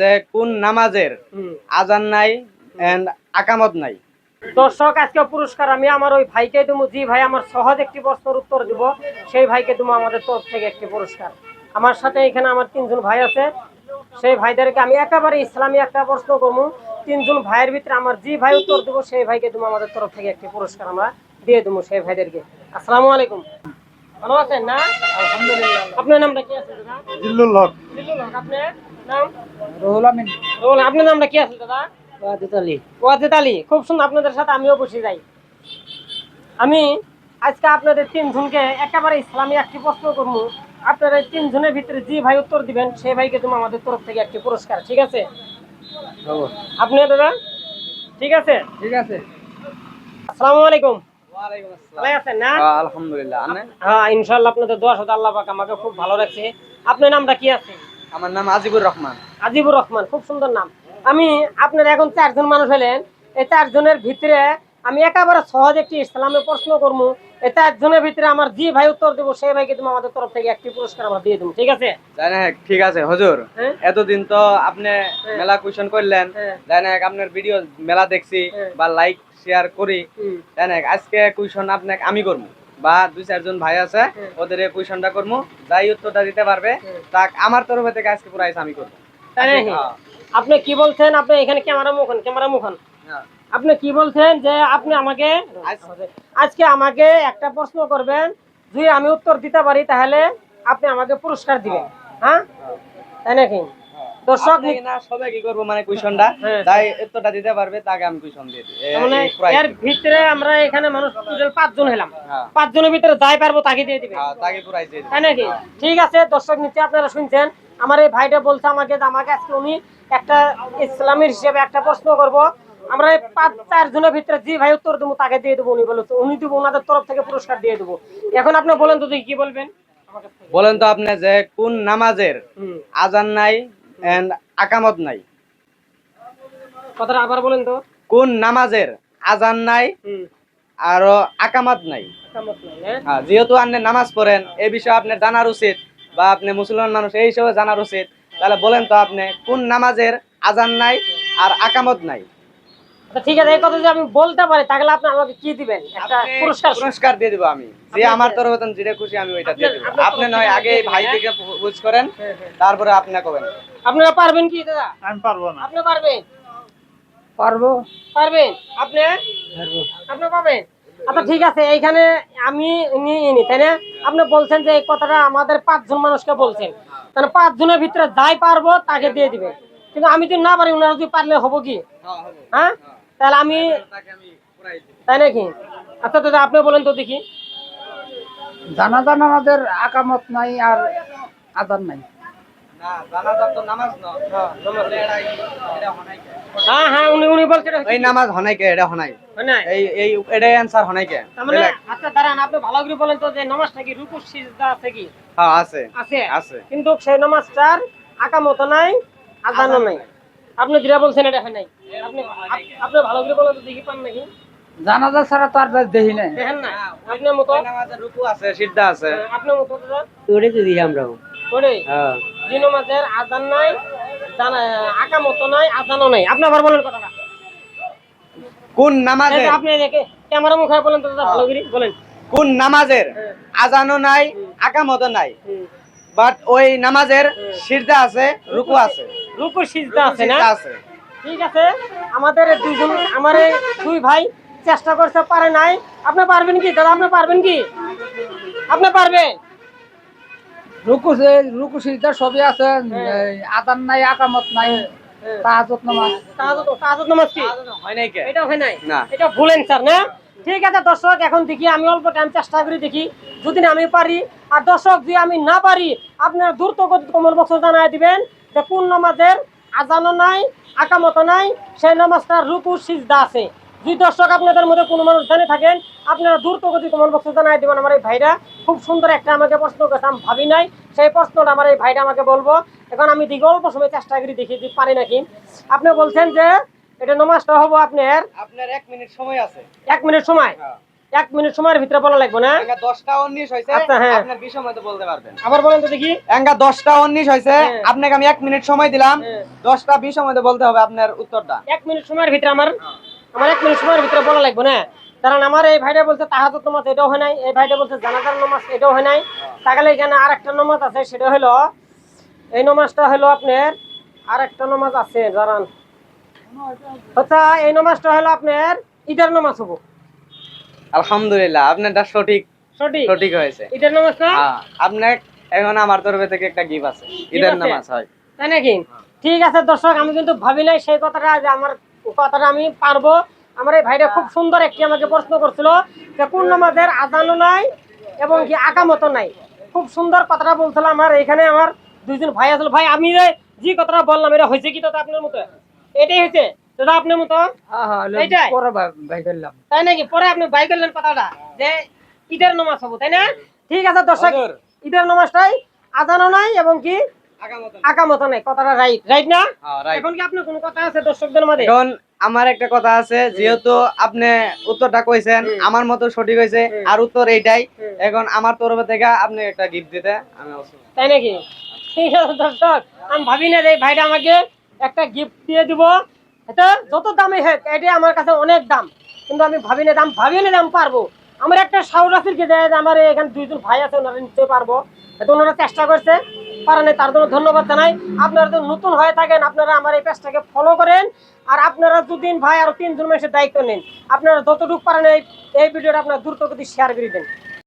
যে কোন নামাজের আজান নাই আকামত নাই। দর্শক আজকে পুরস্কার আমি আমার ওই ভাইকে দেবো। জি ভাই আমার সহজ একটি প্রশ্নের উত্তর দিব। সেই ভাইকে দেবো আমাদের তরফ থেকে একটি পুরস্কার। আমার সাথে এখানে আমার তিনজন ভাই আছে। সেই ভাইদেরকে আমি একেবারে ইসলামী একটা প্রশ্ন করব। তিনজন ভাইয়ের ভিতরে আমার জি ভাই উত্তর দেবো সেই ভাইকে দেবো আমাদের তরফ থেকে একটি পুরস্কার আমরা দিয়ে দেবো সেই ভাইদেরকে। আসসালামু আলাইকুম। ভালো আছেন না? আলহামদুলিল্লাহ। আপনার নামটা কি আছে জিল্লুল হক। জিল্লুল হক, আপনার নাম? রুহুল আমিন। রোল আপনার নামটা কি আছে দাদা? ওয়াজেদ আলী। খুব সুন্দর আপনাদের সাথে আমিও বসে যাই। আমি আজকে আপনাদের তিনজনকে একেবারে ইসলামী একটি প্রশ্ন করব। আপনারা তিনজনের ভিতরে যে ভাই উত্তর দিবেন সেই ভাইকে তুমি আমাদের তরফ থেকে একটি পুরস্কার ঠিক আছে? আপনি দাদা? ঠিক আছে? ঠিক আছে। আসসালামু আলাইকুম। ভালো আছেন আলহামদুলিল্লাহ। হ্যাঁ ইনশাল্লাহ আপনাদের দোয়া সাথে আল্লাহ পাক আমাকে খুব ভালো রাখছে। আপনার নামটা কি আছে? আমার নাম আজিবুর রহমান। আজিবুর রহমান খুব সুন্দর নাম। আমি আপনার এখন চারজন মানুষ হলেন। এই চারজনের ভিতরে আমি একেবারে সহজ একটি ইসলামে প্রশ্ন করব। এই চারজনের ভিতরে আমার যে ভাই উত্তর দেবো সেই ভাইকে তুমি আমাদের তরফ থেকে একটি পুরস্কার আমরা দিয়ে দেবো ঠিক আছে? জানে ঠিক আছে হুজুর। হ্যাঁ? এতদিন তো আপনি মেলা কোয়েশন করলেন। হ্যাঁ। জানে আপনার ভিডিও মেলা দেখছি হ্যাঁ। বা লাইক শেয়ার করি। জানে আজকে কোয়েশন আপনাকে আমি করব। বা দুই চারজন ভাই আছে হ্যাঁ। ওদের এই কোয়েশনটা করব যাই উত্তরটা দিতে পারবে হ্যাঁ। তাক আমার তরফে থেকে আজকে পুরাইছে আমি করব তাই নাকি? হ্যাঁ। আপনি কি বলছেন আপনি এখানে ক্যামেরা মুখান ক্যামেরা মুখান হ্যাঁ। আপনি কি বলছেন যে আপনি আমাকে আজকে আমাকে একটা প্রশ্ন করবেন যদি আমি উত্তর দিতে পারি তাহলে আপনি আমাকে পুরস্কার দিবেন হ্যাঁ তাই নাকি দর্শক না সবাই কি করব মানে কোয়েশনটা হ্যাঁ। যাই উত্তরটা দিতে পারবে তাকে আমি কোয়েশন দিয়ে দিই। মানে এর ভিতরে আমরা এখানে মানুষ টোটাল পাঁচজন হলাম হ্যাঁ। পাঁচজনের ভিতরে যাই পারব তাকে দিয়ে দিবে। হ্যাঁ, তাকে পুরাই দিয়ে। তাই নাকি? ঠিক আছে দর্শক নিচে আপনারা শুনছেন। আমার এই ভাইটা বলছে আমাকে আমাকে আজকে উনি একটা ইসলামের হিসেবে একটা প্রশ্ন করব। আমরা এই পাঁচ চার জনের ভিতরে যে ভাই উত্তর দেবো তাকে দিয়ে দেবো উনি বলেছে। উনি দেবো ওনাদের তরফ থেকে পুরস্কার দিয়ে দেবো। এখন আপনি বলেন তো কি বলবেন। বলেন তো আপনি যে কোন নামাজের আজান নাই এন্ড আকামত নাই। কথাটা আবার বলেন তো। কোন নামাজের আজান নাই আর আকামাত নাই। হ্যাঁ? হ্যাঁ, যেহেতু আপনি নামাজ পড়েন এই বিষয়ে আপনার জানার উচিত বা আপনি মুসলমান মানুষ এই হিসেবে জানার উচিত। তাহলে বলেন তো আপনি কোন নামাজের আজান নাই আর আকামত নাই? ঠিক আছে এই কথা যদি আমি বলতে পারি তাহলে আপনি আমাকে কি দিবেন? একটা পুরস্কার। পুরস্কার দিয়ে দিব আমি। যে আমার তরফ যেটা খুশি আমি ওইটা দিয়ে দিব। আপনি নয় আগে ভাই হ্যাঁ? থেকে বুঝ করেন হ্যাঁ, হ্যাঁ। তারপরে আপনি কবেন। আপনারা পারবেন কি দাদা? আমি পারব না। আপনি পারবেন? পারব। পারবেন? আপনি? আপনি পাবেন আচ্ছা ঠিক আছে এইখানে আমি নিয়ে নি তাই না? আপনি বলছেন যে এই কথাটা আমাদের পাঁচজন মানুষকে বলছেন। তাহলে পাঁচজনের ভিতরে যাই পারব তাকে দিয়ে দিবেন। কিন্তু আমি যদি না পারি ওনারা যদি পারলে হব কি? হ্যাঁ। তাহলে আমি তাই নাকি? আচ্ছা দাদা আপনি বলেন তো দেখি। জানাজান আমাদের আকামত নাই আর আদান নাই। হ্যাঁ। হ্যাঁ উনি উনি বলছেন এই নামাজ এটা হনাই। না এই এই এটাই অ্যান্সার মানে আচ্ছা দাঁড়ান আপনি ভালো করে বলেন তো যে নামাজটা কি রুকু সিজদা আছে কি? হ্যাঁ আছে। আছে। আছে। কিন্তু সেই নামাজটার আকামত নাই আজানও নাই। আপনি যেটা বলছেন এটা হয় নাই। আপনি আপনি ভালো করে বলেন তো দেখি পান নাকি। জানাজা ছাড়া তো আর দেখি নাই। দেখেন না আপনার মতো আছে সিদ্ধা আছে। আপনার মতো তো দিই আমরা হ্যাঁ। নামাজের আজান নাই জানা আকামত নাই আজানও নাই। আপনি আবার বলেন কথাটা। কোন এই নামাজের আপনি দেখে ক্যামেরা মুখে বলেন তো দাদা ভালো করে বলেন। কোন নামাজের? আজানও নাই আকামতও নাই। বাট ওই নামাজের সিজদা আছে রুকু আছে। সিজদা আছে না? ঠিক আছে? আমাদের এই দুইজন আমার দুই ভাই চেষ্টা করতে পারে নাই। আপনি পারবেন কি? দাদা আপনি পারবেন কি? আপনি পারবেন? রুকু রুকু সিজদা সবই আছে আদান নাই আকামত নাই তাহাজত নামাজ। নামাজ কি? হয় নাই এটা হয় নাই? না। এটা ভুল অ্যান্সার না? ঠিক আছে দর্শক এখন দেখি আমি অল্প টাইম চেষ্টা করি দেখি যদি আমি পারি। আর দর্শক যদি আমি না পারি আপনারা দ্রুত কমেন্ট বক্সে জানাই দিবেন। যে কোন নামাজের আজানো নাই আকামতো নাই সেই নামাজটার রুকু সিজদা আছে। যদি দর্শক আপনাদের মধ্যে কোনো মানুষ জানে থাকেন আপনারা দ্রুত গতি কমেন্ট বক্সে জানাই দিবেন আমার এই ভাইরা। খুব সুন্দর একটা আমাকে প্রশ্ন করেছে আমি ভাবি নাই। সেই প্রশ্নটা আমার এই ভাইটা আমাকে বলব। এখন আমি দিকে অল্প সময় চেষ্টা করি দেখি যদি পারি নাকি? আপনি বলছেন যে এটা নমাজটা হব আপনার আপনার এক মিনিট সময় আছে। এক মিনিট সময়? হ্যাঁ। এক মিনিট সময়ের ভিতরে বলা লাগবে না? দশটা উনিশ হয়েছে আচ্ছা, হ্যাঁ। আপনার বিশ সময় তো বলতে পারবেন। আবার বলেন তো দেখি। এঙ্গা দশটা উনিশ হয়েছে হ্যাঁ। আপনাকে আমি এক মিনিট সময় দিলাম হ্যাঁ। দশটা বিশের মধ্যে বলতে হবে আপনার উত্তরটা। এক মিনিট সময়ের ভিতরে আমার আমার এক মিনিট সময়ের ভিতরে বলা লাগবে না। কারণ আমার এই ভাইটা বলছে তাহাজত নামাজ এটাও হয় নাই এই ভাইটা বলছে জানাজার নামাজ এটাও হয় নাই। তাহলে এখানে আর একটা নামাজ আছে সেটা হলো এই নামাজটা হলো আপনার আর একটা নামাজ আছে জানান আচ্ছা এই নামাজটা হলো আপনার ঈদের নামাজ হব। আলহামদুলিল্লাহ আপনারটা সঠিক সঠিক। সঠিক হয়েছে। ঈদের নামাজ না? হ্যাঁ আপনার এখন আমার তরফে থেকে একটা গিফট আছে ঈদের? নামাজ হয়। তাই নাকি? ঠিক আছে দর্শক আমি কিন্তু ভাবি নাই সেই কথাটা যে আমার কথাটা আমি পারব। আমার এই ভাইটা খুব সুন্দর একটি আমাকে প্রশ্ন করছিল যে কোন নামাজের আজানও নাই এবং কি আকামতো নাই। খুব সুন্দর কথাটা বলছিল আমার এখানে আমার দুইজন ভাই আসলো ভাই আমি যে কথাটা বললাম এটা হয়েছে কি দাদা আপনার মতো? এটাই হয়েছে? দাদা আপনার মতো? হ্যাঁ হ্যাঁ হলো এইটাই? পরে ভাই- ভাই করলাম। তাই নাকি? পরে আপনি বাই করলেন কথাটা? যে ঈদের নামাজ হব তাই না? ঠিক আছে দর্শক ঈদের নামাজটাই নাই এবং কি? আকামতো নাই। কথাটা রাইট রাইট না? হ্যাঁ, এখন কি আপনার কোনো কথা আছে দর্শকদের মাঝে? এখন আমার একটা কথা আছে যেহেতু আপনি উত্তরটা কইছেন। আমার মতো সঠিক হয়েছে। আর উত্তর এইটাই। এখন আমার তরফে থেকে আপনি একটা গিফট দিতে আমি তাই নাকি? ঠিক আছে দর্শক আমি ভাবি না যে ভাইটা আমাকে একটা গিফট দিয়ে দিব। এটা যত দামে হোক এটা আমার কাছে অনেক দাম। কিন্তু আমি ভাবি না দাম ভাবি না দাম পারব। আমার একটা সাউর আছে কি দেয় আমার এখানে দুইজন ভাই আছে, ওনারা নিতে পারব। তো ওনারা চেষ্টা করছে পারেন তার জন্য ধন্যবাদ জানাই। আপনারা যদি নতুন হয়ে থাকেন, আপনারা আমার এই পেজটাকে ফলো করেন। আর আপনারা দুদিন ভাই আর তিনজন মানুষের দায়িত্ব নেন। আপনারা যতটুকু পারেন এই এই ভিডিওটা আপনার দ্রুত গতি শেয়ার করে দেন।